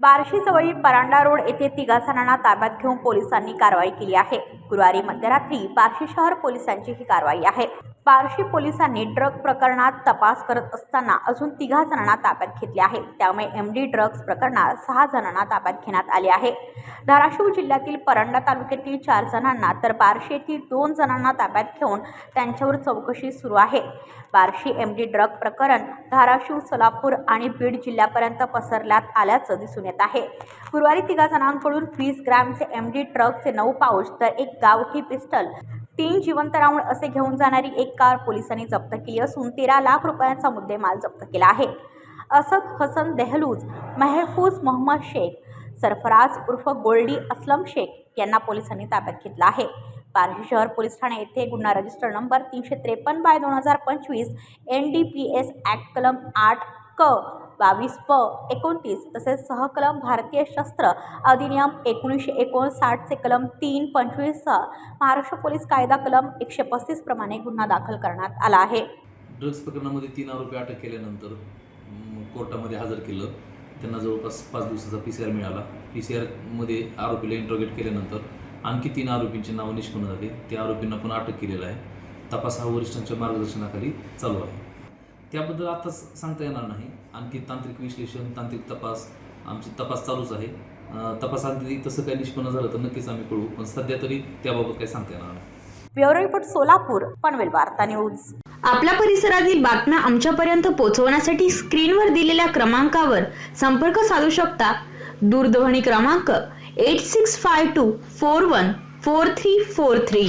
बार्शीजवळील Paranda road येथे तिघा जणांना ताब्यात घेऊन पोलिसांनी कारवाई केली आहे. गुरुवारी मध्यरात्री बार्शी शहर पोलिसांची ही कारवाई आहे. बार्शी पोलिसांनी ड्रग प्रकरणात तपास करत असताना अजून तिघा जणांना ताब्यात घेतले आहे. त्यामुळे एम डी ड्रग्ज प्रकरणात सहा जणांना ताब्यात घेण्यात आले आहे. धाराशिव जिल्ह्यातील परंडा तालुक्यातील चार जणांना तर बार्शी येथील दोन जणांना ताब्यात घेऊन त्यांच्यावर चौकशी सुरू आहे. बार्शी एम डी ड्रग प्रकरण धाराशिव सोलापूर आणि बीड जिल्ह्यापर्यंत पसरल्यात आल्याचं दिसून येत आहे. गुरुवारी तिघा जणांकडून वीस ग्रॅमचे एम डी ड्रगचे नऊ पाऊच तर एक गावठी पिस्टल तीन जिवंत राऊंड असे घेऊन जाणारी एक कार पोलिसांनी जप्त केली असून तेरा लाख रुपयांचा मुद्देमाल जप्त केला आहे. असद हसन देहलूज मेहफूज मोहम्मद शेख सरफराज उर्फ गोल्डी असलम शेख यांना पोलिसांनी ताब्यात घेतलं आहे. बार्शी शहर पोलीस ठाणे येथे गुन्हा रजिस्टर नंबर तीनशे त्रेपन्न बाय दोन हजार पंचवीस N D P S act कलम आठ क बावीस प एकोणतीस तसेच सहकलम भारतीय शस्त्र अधिनियम एकोणीसशे एकोणसाठचे कलम तीन पंचवीससह महाराष्ट्र पोलीस कायदा कलम एकशे पस्तीस प्रमाणे गुन्हा दाखल करण्यात आला आहे. ड्रग्ज प्रकरणामध्ये तीन आरोपी अटक केल्यानंतर कोर्टामध्ये हजर केलं. त्यांना जवळपास पाच दिवसाचा पी सी आर मिळाला. पी सी आरमध्ये आरोपीला इंट्रोगेट केल्यानंतर आणखी तीन आरोपींची नावं निष्पन्न झाले. त्या आरोपींना पण अटक केलेला आहे. तपास हा वरिष्ठांच्या मार्गदर्शनाखाली चालू आहे. त्याबद्दल आता सांगता येणार नाही. आणखी तांत्रिक विश्लेषण तांत्रिक तपास आमची तपास चालूच आहे. तपासांती तसं काही निष्पन्न झालं तर नक्कीच आम्ही कळू पण सध्या तरी त्याबाबत काही सांगता येणार नाही. ब्युरो रिपोर्ट सोलापूर पनवेल वार्ता न्यूज. आपल्या परिसरातील बातम्या आमच्यापर्यंत पोहोचवण्यासाठी स्क्रीनवर दिलेल्या क्रमांकावर संपर्क साधू शकता. दूरध्वनी क्रमांक eight six five two four one four three four three